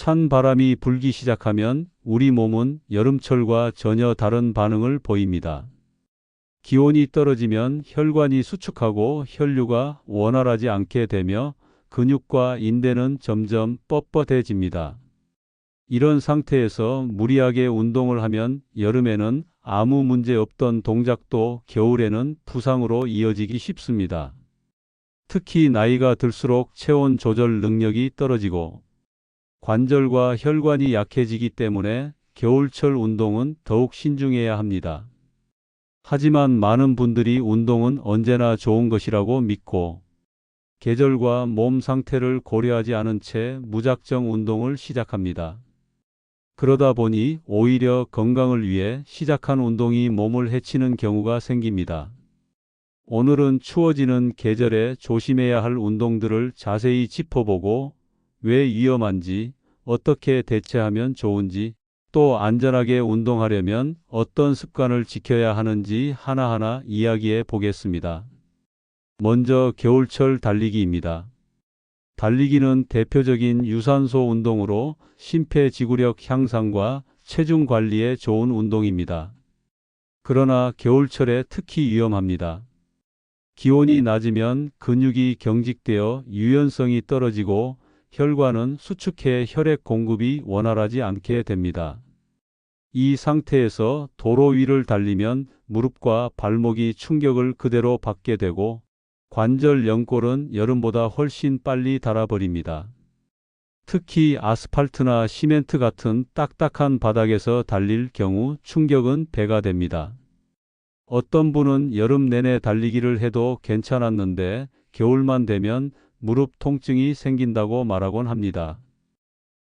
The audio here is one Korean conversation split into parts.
찬 바람이 불기 시작하면 우리 몸은 여름철과 전혀 다른 반응을 보입니다. 기온이 떨어지면 혈관이 수축하고 혈류가 원활하지 않게 되며 근육과 인대는 점점 뻣뻣해집니다. 이런 상태에서 무리하게 운동을 하면 여름에는 아무 문제 없던 동작도 겨울에는 부상으로 이어지기 쉽습니다. 특히 나이가 들수록 체온 조절 능력이 떨어지고 관절과 혈관이 약해지기 때문에 겨울철 운동은 더욱 신중해야 합니다. 하지만 많은 분들이 운동은 언제나 좋은 것이라고 믿고 계절과 몸 상태를 고려하지 않은 채 무작정 운동을 시작합니다. 그러다 보니 오히려 건강을 위해 시작한 운동이 몸을 해치는 경우가 생깁니다. 오늘은 추워지는 계절에 조심해야 할 운동들을 자세히 짚어보고 왜 위험한지, 어떻게 대처하면 좋은지, 또 안전하게 운동하려면 어떤 습관을 지켜야 하는지 하나하나 이야기해 보겠습니다. 먼저 겨울철 달리기입니다. 달리기는 대표적인 유산소 운동으로 심폐지구력 향상과 체중 관리에 좋은 운동입니다. 그러나 겨울철에 특히 위험합니다. 기온이 낮으면 근육이 경직되어 유연성이 떨어지고 혈관은 수축해 혈액 공급이 원활하지 않게 됩니다. 이 상태에서 도로 위를 달리면 무릎과 발목이 충격을 그대로 받게 되고 관절 연골은 여름보다 훨씬 빨리 닳아버립니다. 특히 아스팔트나 시멘트 같은 딱딱한 바닥에서 달릴 경우 충격은 배가 됩니다. 어떤 분은 여름 내내 달리기를 해도 괜찮았는데 겨울만 되면 무릎 통증이 생긴다고 말하곤 합니다.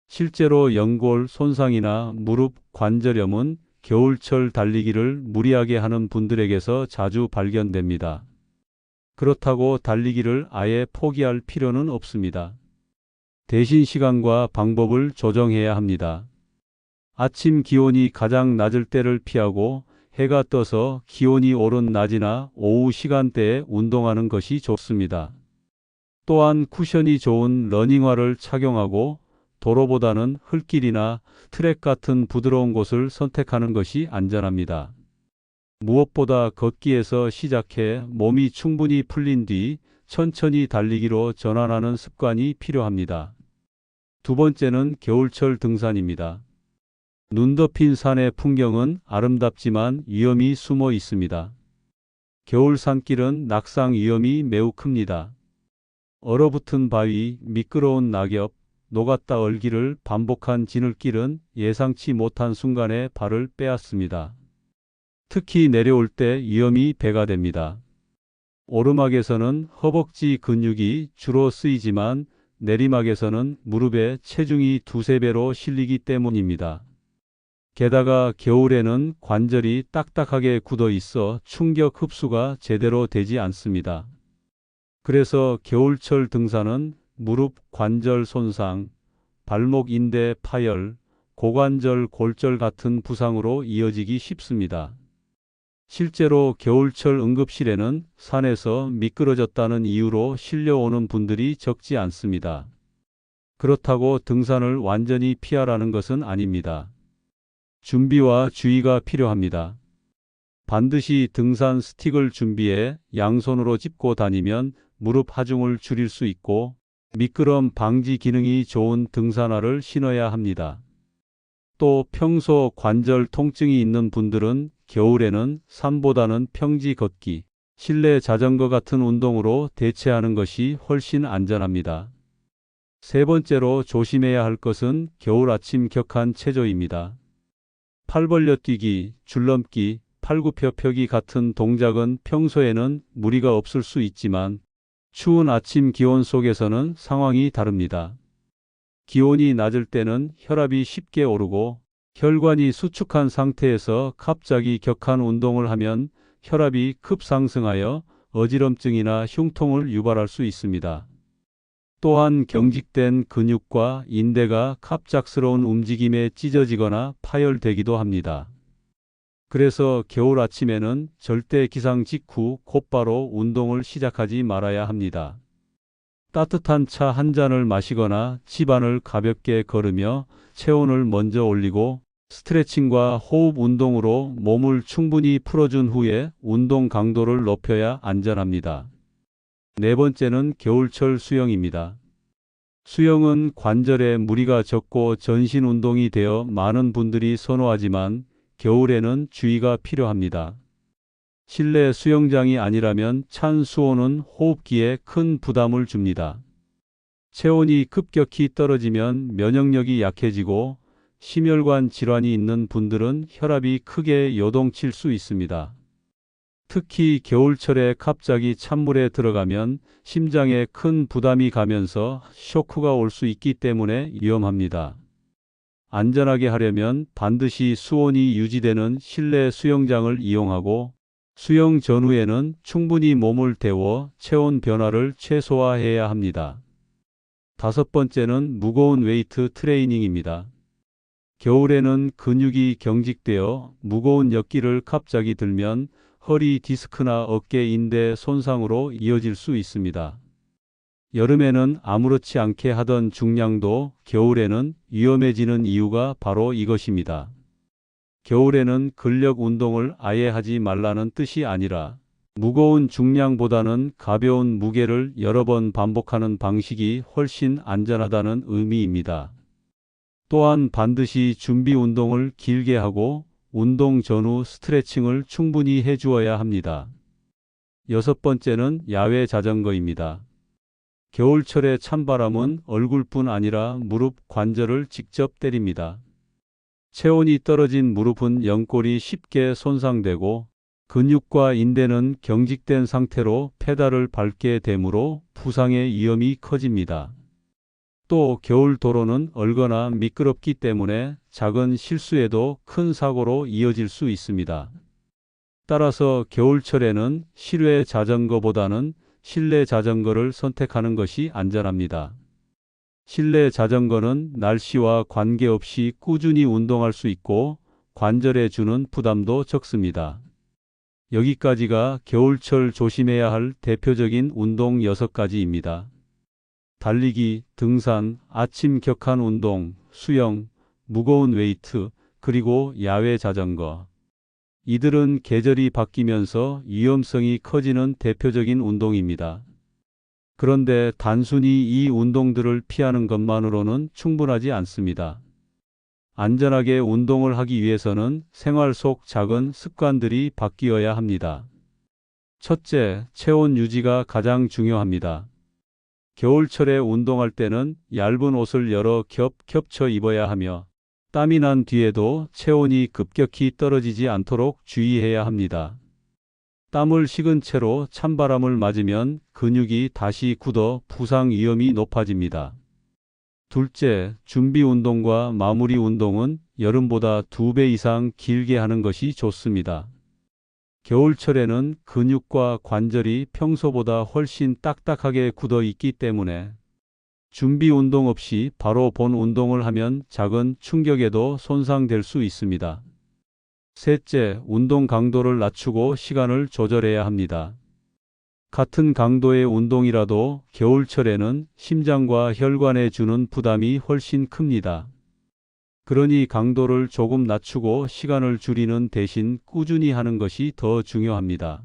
실제로 연골 손상이나 무릎 관절염은 겨울철 달리기를 무리하게 하는 분들에게서 자주 발견됩니다. 그렇다고 달리기를 아예 포기할 필요는 없습니다. 대신 시간과 방법을 조정해야 합니다. 아침 기온이 가장 낮을 때를 피하고 해가 떠서 기온이 오른 낮이나 오후 시간대에 운동하는 것이 좋습니다. 또한 쿠션이 좋은 러닝화를 착용하고 도로보다는 흙길이나 트랙 같은 부드러운 곳을 선택하는 것이 안전합니다. 무엇보다 걷기에서 시작해 몸이 충분히 풀린 뒤 천천히 달리기로 전환하는 습관이 필요합니다. 두 번째는 겨울철 등산입니다. 눈 덮인 산의 풍경은 아름답지만 위험이 숨어 있습니다. 겨울 산길은 낙상 위험이 매우 큽니다. 얼어붙은 바위, 미끄러운 낙엽, 녹았다 얼기를 반복한 지늘길은 예상치 못한 순간에 발을 빼앗습니다. 특히 내려올 때 위험이 배가 됩니다. 오르막에서는 허벅지 근육이 주로 쓰이지만 내리막에서는 무릎에 체중이 두세 배로 실리기 때문입니다. 게다가 겨울에는 관절이 딱딱하게 굳어 있어 충격 흡수가 제대로 되지 않습니다. 그래서 겨울철 등산은 무릎 관절 손상, 발목 인대 파열, 고관절 골절 같은 부상으로 이어지기 쉽습니다. 실제로 겨울철 응급실에는 산에서 미끄러졌다는 이유로 실려오는 분들이 적지 않습니다. 그렇다고 등산을 완전히 피하라는 것은 아닙니다. 준비와 주의가 필요합니다. 반드시 등산 스틱을 준비해 양손으로 짚고 다니면 무릎 하중을 줄일 수 있고 미끄럼 방지 기능이 좋은 등산화를 신어야 합니다. 또 평소 관절 통증이 있는 분들은 겨울에는 산보다는 평지 걷기, 실내 자전거 같은 운동으로 대체하는 것이 훨씬 안전합니다. 세 번째로 조심해야 할 것은 겨울 아침 격한 체조입니다. 팔 벌려 뛰기, 줄넘기, 팔굽혀 펴기 같은 동작은 평소에는 무리가 없을 수 있지만 추운 아침 기온 속에서는 상황이 다릅니다. 기온이 낮을 때는 혈압이 쉽게 오르고 혈관이 수축한 상태에서 갑자기 격한 운동을 하면 혈압이 급상승하여 어지럼증이나 흉통을 유발할 수 있습니다. 또한 경직된 근육과 인대가 갑작스러운 움직임에 찢어지거나 파열되기도 합니다. 그래서 겨울 아침에는 절대 기상 직후 곧바로 운동을 시작하지 말아야 합니다. 따뜻한 차 한 잔을 마시거나 집안을 가볍게 걸으며 체온을 먼저 올리고 스트레칭과 호흡 운동으로 몸을 충분히 풀어준 후에 운동 강도를 높여야 안전합니다. 네 번째는 겨울철 수영입니다. 수영은 관절에 무리가 적고 전신 운동이 되어 많은 분들이 선호하지만 겨울에는 주의가 필요합니다. 실내 수영장이 아니라면 찬 수온은 호흡기에 큰 부담을 줍니다. 체온이 급격히 떨어지면 면역력이 약해지고 심혈관 질환이 있는 분들은 혈압이 크게 요동칠 수 있습니다. 특히 겨울철에 갑자기 찬물에 들어가면 심장에 큰 부담이 가면서 쇼크가 올 수 있기 때문에 위험합니다. 안전하게 하려면 반드시 수온이 유지되는 실내 수영장을 이용하고 수영 전후에는 충분히 몸을 데워 체온 변화를 최소화해야 합니다. 다섯 번째는 무거운 웨이트 트레이닝입니다. 겨울에는 근육이 경직되어 무거운 역기를 갑자기 들면 허리 디스크나 어깨 인대 손상으로 이어질 수 있습니다. 여름에는 아무렇지 않게 하던 중량도 겨울에는 위험해지는 이유가 바로 이것입니다. 겨울에는 근력 운동을 아예 하지 말라는 뜻이 아니라 무거운 중량보다는 가벼운 무게를 여러 번 반복하는 방식이 훨씬 안전하다는 의미입니다. 또한 반드시 준비 운동을 길게 하고 운동 전후 스트레칭을 충분히 해주어야 합니다. 여섯 번째는 야외 자전거입니다. 겨울철의 찬바람은 얼굴뿐 아니라 무릎 관절을 직접 때립니다. 체온이 떨어진 무릎은 연골이 쉽게 손상되고 근육과 인대는 경직된 상태로 페달을 밟게 되므로 부상의 위험이 커집니다. 또 겨울 도로는 얼거나 미끄럽기 때문에 작은 실수에도 큰 사고로 이어질 수 있습니다. 따라서 겨울철에는 실외 자전거보다는 실내 자전거를 선택하는 것이 안전합니다. 실내 자전거는 날씨와 관계없이 꾸준히 운동할 수 있고 관절에 주는 부담도 적습니다. 여기까지가 겨울철 조심해야 할 대표적인 운동 6가지입니다. 달리기, 등산, 아침 격한 운동, 수영, 무거운 웨이트, 그리고 야외 자전거. 이들은 계절이 바뀌면서 위험성이 커지는 대표적인 운동입니다. 그런데 단순히 이 운동들을 피하는 것만으로는 충분하지 않습니다. 안전하게 운동을 하기 위해서는 생활 속 작은 습관들이 바뀌어야 합니다. 첫째, 체온 유지가 가장 중요합니다. 겨울철에 운동할 때는 얇은 옷을 여러 겹 겹쳐 입어야 하며 땀이 난 뒤에도 체온이 급격히 떨어지지 않도록 주의해야 합니다. 땀을 식은 채로 찬바람을 맞으면 근육이 다시 굳어 부상 위험이 높아집니다. 둘째, 준비 운동과 마무리 운동은 여름보다 두배 이상 길게 하는 것이 좋습니다. 겨울철에는 근육과 관절이 평소보다 훨씬 딱딱하게 굳어 있기 때문에 준비 운동 없이 바로 본 운동을 하면 작은 충격에도 손상될 수 있습니다. 셋째, 운동 강도를 낮추고 시간을 조절해야 합니다. 같은 강도의 운동이라도 겨울철에는 심장과 혈관에 주는 부담이 훨씬 큽니다. 그러니 강도를 조금 낮추고 시간을 줄이는 대신 꾸준히 하는 것이 더 중요합니다.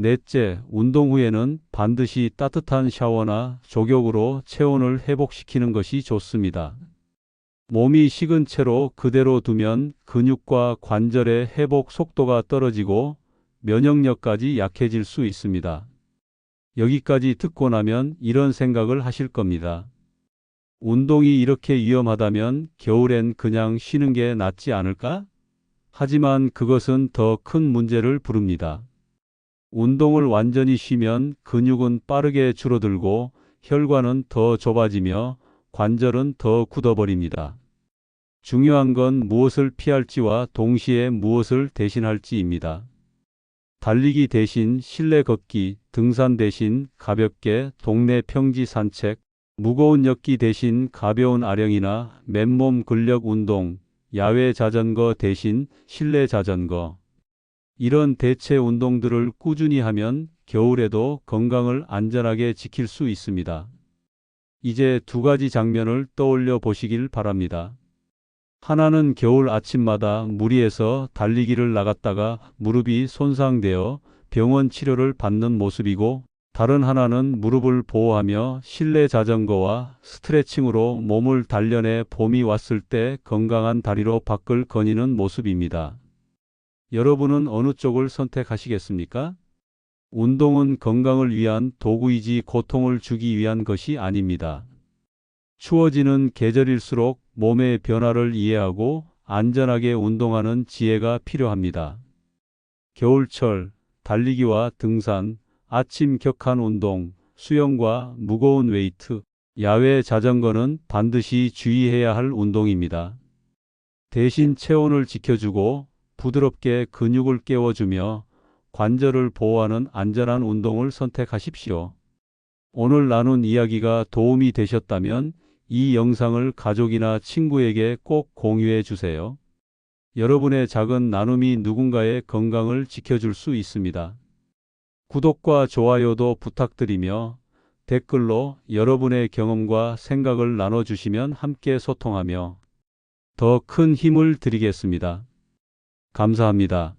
넷째, 운동 후에는 반드시 따뜻한 샤워나 족욕으로 체온을 회복시키는 것이 좋습니다. 몸이 식은 채로 그대로 두면 근육과 관절의 회복 속도가 떨어지고 면역력까지 약해질 수 있습니다. 여기까지 듣고 나면 이런 생각을 하실 겁니다. 운동이 이렇게 위험하다면 겨울엔 그냥 쉬는 게 낫지 않을까? 하지만 그것은 더 큰 문제를 부릅니다. 운동을 완전히 쉬면 근육은 빠르게 줄어들고 혈관은 더 좁아지며 관절은 더 굳어버립니다. 중요한 건 무엇을 피할지와 동시에 무엇을 대신할지입니다. 달리기 대신 실내 걷기, 등산 대신 가볍게 동네 평지 산책, 무거운 역기 대신 가벼운 아령이나 맨몸 근력 운동, 야외 자전거 대신 실내 자전거. 이런 대체 운동들을 꾸준히 하면 겨울에도 건강을 안전하게 지킬 수 있습니다. 이제 두 가지 장면을 떠올려 보시길 바랍니다. 하나는 겨울 아침마다 무리해서 달리기를 나갔다가 무릎이 손상되어 병원 치료를 받는 모습이고 다른 하나는 무릎을 보호하며 실내 자전거와 스트레칭으로 몸을 단련해 봄이 왔을 때 건강한 다리로 밖을 거니는 모습입니다. 여러분은 어느 쪽을 선택하시겠습니까? 운동은 건강을 위한 도구이지 고통을 주기 위한 것이 아닙니다. 추워지는 계절일수록 몸의 변화를 이해하고 안전하게 운동하는 지혜가 필요합니다. 겨울철, 달리기와 등산, 아침 격한 운동, 수영과 무거운 웨이트, 야외 자전거는 반드시 주의해야 할 운동입니다. 대신 체온을 지켜주고 부드럽게 근육을 깨워주며 관절을 보호하는 안전한 운동을 선택하십시오. 오늘 나눈 이야기가 도움이 되셨다면 이 영상을 가족이나 친구에게 꼭 공유해 주세요. 여러분의 작은 나눔이 누군가의 건강을 지켜줄 수 있습니다. 구독과 좋아요도 부탁드리며 댓글로 여러분의 경험과 생각을 나눠주시면 함께 소통하며 더 큰 힘을 드리겠습니다. 감사합니다.